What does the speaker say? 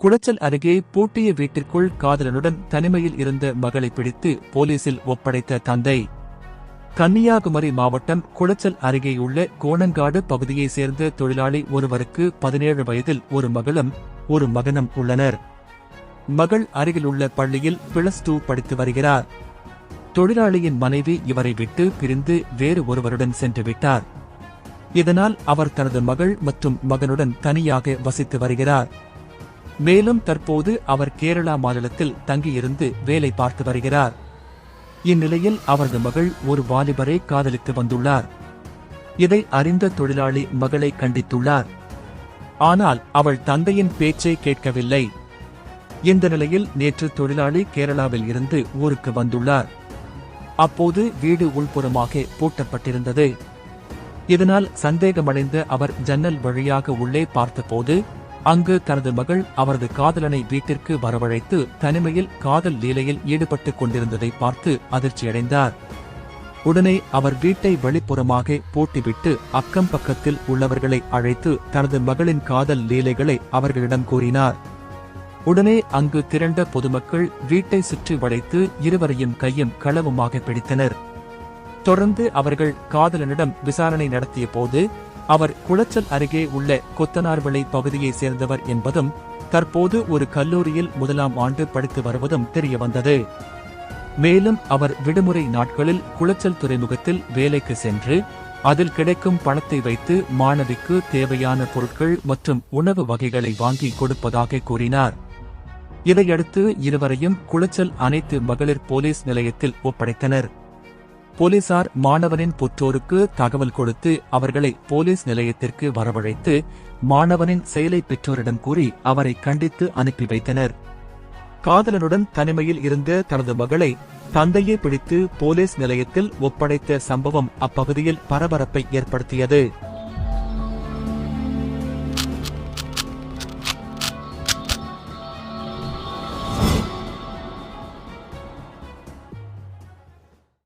குளச்சல் அருகே பூட்டிய வீட்டிற்குள் காதலனுடன் தனிமையில் இருந்த மகளை பிடித்து போலீசில் ஒப்படைத்த தந்தை. கன்னியாகுமரி மாவட்டம் குளச்சல் அருகேயுள்ள கோணங்காடு பகுதியைச் சேர்ந்த தொழிலாளி ஒருவருக்கு பதினேழு வயதில் ஒரு மகளும் ஒரு மகனும் உள்ளனர். மகள் அருகிலுள்ள பள்ளியில் பிளஸ் டூ படித்து வருகிறார். தொழிலாளியின் மனைவி இவரை விட்டு பிரிந்து வேறு ஒருவருடன் சென்று விட்டார். இதனால் அவர் தனது மகள் மற்றும் மகனுடன் தனியாக வசித்து வருகிறார். மேலும் தற்போது அவர் கேரளா மாநிலத்தில் தங்கியிருந்து வேலை பார்த்து வருகிறார். இந்நிலையில் அவரது மகள் ஒரு வாலிபரை காதலித்து வந்துள்ளார். இதை அறிந்த தொழிலாளி மகளை கண்டித்துள்ளார். ஆனால் அவள் தந்தையின் பேச்சை கேட்கவில்லை. இந்த நிலையில் நேற்று தொழிலாளி கேரளாவில் இருந்து ஊருக்கு வந்துள்ளார். அப்போது வீடு உள்புறமாக பூட்டப்பட்டிருந்தது. இதனால் சந்தேகமடைந்த அவர் ஜன்னல் வழியாக உள்ளே பார்த்தபோது அங்கு தனது மகள் அவரது காதலனை வீட்டிற்கு வரவழைத்து தனிமையில் காதல் லீலையில் ஈடுபட்டுக் கொண்டிருந்ததை பார்த்து அதிர்ச்சியடைந்தார். உடனே அவர் வீட்டை வெளிப்புறமாக பூட்டிவிட்டு அக்கம் பக்கத்தில் உள்ளவர்களை அழைத்து தனது மகளின் காதல் லீலைகளை அவர்களிடம் கூறினார். உடனே அங்கு திரண்ட பொதுமக்கள் வீட்டை சுற்றி வளைத்து இருவரையும் கையும் களவுமாக பிடித்தனர். தொடர்ந்து அவர்கள் காதலனிடம் விசாரணை நடத்திய போது அவர் குளச்சல் அருகே உள்ள கொத்தனார்விளை பகுதியைச் சேர்ந்தவர் என்பதும் தற்போது ஒரு கல்லூரியில் முதலாம் ஆண்டு படித்து வருவதும் தெரியவந்தது. மேலும் அவர் விடுமுறை நாட்களில் குளச்சல் துறைமுகத்தில் வேலைக்கு சென்று அதில் கிடைக்கும் பணத்தை வைத்து மாணவிக்கு தேவையான பொருட்கள் மற்றும் உணவு வகைகளை வாங்கி கொடுப்பதாக கூறினார். இதையடுத்து இருவரையும் குளச்சல் அனைத்து மகளிர் போலீஸ் நிலையத்தில் ஒப்படைத்தனர். போலீசார் மாணவனின் பெற்றோருக்கு தகவல் கொடுத்து அவர்களை போலீஸ் நிலையத்திற்கு வரவழைத்து மாணவனின் செயலை பெற்றோரிடம் கூறி அவரை கண்டித்து அனுப்பி வைத்தனர். காதலனுடன் தனிமையில் இருந்த தனது மகளை தந்தையை பிடித்து போலீஸ் நிலையத்தில் ஒப்படைத்த சம்பவம் அப்பகுதியில் பரபரப்பை ஏற்படுத்தியது.